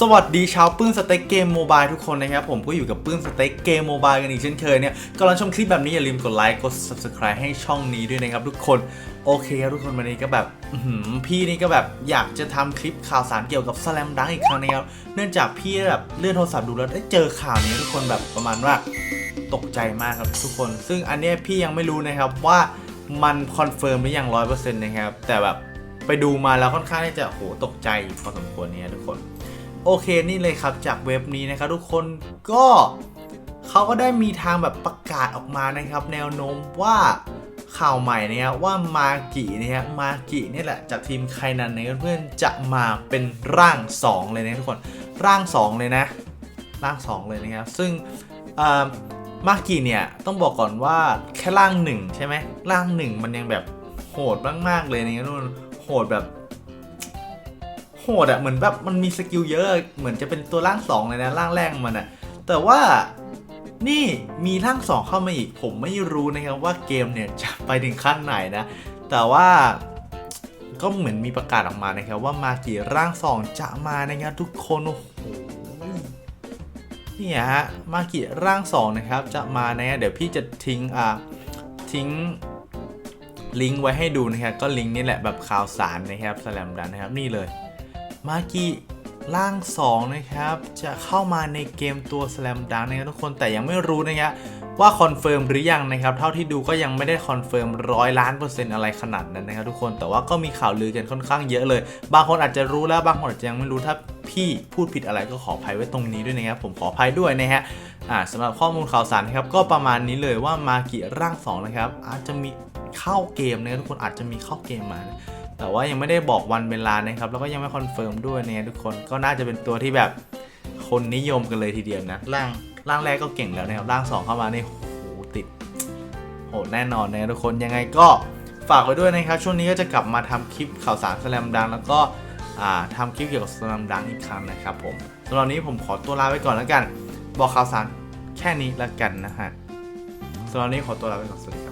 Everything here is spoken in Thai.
สวัสดีชาวปื้นสเต็กเกมโมบายทุกคนนะครับ ผมก็อยู่กับปื้นสเต็กเกมโมบายกันอีกเช่นเคยเนี่ยก่อนรับชมคลิปแบบนี้อย่าลืมกดไลค์กด subscribe ให้ช่องนี้ด้วยนะครับทุกคนโอเคครับทุกคนวันนี้ก็แบบพี่นี่ก็แบบอยากจะทำคลิปข่าวสารเกี่ยวกับสแลมดังอีกครั้งนะครับเนื่องจากพี่แบบเลื่อนโทรศัพท์ดูแล้วได้เจอข่าวนี้ทุกคนแบบประมาณว่าตกใจมากครับทุกคน ซึ่งอันนี้พี่ยังไม่รู้นะครับว่ามันคอนเฟิร์มหรือยังร้อยเปอร์เซ็นต์นะครับแต่แบบไปดูมาแล้วค่อนข้างที่จะโหตกใจพอสมควรเนี่ยทุกคน โอเคนี่เลยครับจากเว็บนี้นะครับทุกคนก็เขาก็ได้มีทางแบบประกาศออกมานะครับ แนวโน้มว่าข่าวใหม่เนี่ยว่ามากิเนี่ยมากินี่แหละจากทีมไคนันเนี่ยเพื่อนจะมาเป็นร่าง 2 เลยนะทุกคนร่าง 2 เลยนะ ร่าง 2 เลยนะครับ ซึ่งมากิเนี่ยต้องบอกก่อนว่าแค่ร่าง 1 ใช่ไหมร่าง 1 มันยังแบบโหดมากๆเลยนะทุกคนโหดแบบ โหดอะเหมือนแบบมันมีสกิลเยอะ เหมือนจะเป็นตัวร่างสองเลยนะร่างแรกมันอะแต่ว่านี่มีร่างสองเข้ามาอีก ผมไม่รู้นะครับว่าเกมเนี่ยจะไปถึงขั้นไหนนะ แต่ว่าก็เหมือนมีประกาศออกมานะครับว่ามากี่ร่างสองจะมานะครับทุกคนโอ้โหนี่ฮะมากี่ร่างสองนะครับจะมานะเดี๋ยวพี่จะทิ้งอ่าทิ้งลิงก์ไว้ให้ดูนะครับก็ลิงก์นี่แหละแบบข่าวสารนะครับสแลมดันนะครับนี่เลย มากิร่าง 2 นะครับ จะเข้ามาในเกมตัวสแลมดังนะครับทุกคนแต่ยังไม่รู้นะครับว่าคอนเฟิร์มหรือยังนะครับเท่าที่ดูก็ยังไม่ได้คอนเฟิร์มร้อยล้านเปอร์เซ็นต์อะไรขนาดนั้นนะครับทุกคนแต่ว่าก็มีข่าวลือกันค่อนข้างเยอะเลย บางคนอาจจะรู้แล้วบางคนอาจจะยังไม่รู้ถ้าพี่พูดผิดอะไรก็ขออภัยไว้ตรงนี้ด้วยนะครับผมขออภัยด้วยนะฮะอ่าสำหรับข้อมูลข่าวสารนะครับก็ประมาณนี้เลยว่ามากิร่าง2นะครับอาจจะมี เข้าเกมนะทุกคนอาจจะมีเข้าเกมมานะแต่ว่ายังไม่ได้บอกวันเวลานะครับ แล้วก็ยังไม่คอนเฟิร์มด้วยเนี่ยทุกคนก็น่าจะเป็นตัวที่แบบคนนิยมกันเลยทีเดียวนะร่างร่างแรกก็เก่งแล้วนะครับร่างสองเข้ามานี่โหติดโหแน่นอนนะทุกคนยังไงก็ฝากไว้ด้วยนะครับ ช่วงนี้ก็จะกลับมาทำคลิปข่าวสารสแลมดัง แล้วก็อ่าทำคลิปเกี่ยวกับสแลมดังอีกครั้งนะครับผมสำหรับนี้ผมขอตัวลาไปก่อนแล้วกัน บอกข่าวสารแค่นี้แล้วกันนะฮะสำหรับนี้ขอตัวลาไปก่อนสวัสดีครับ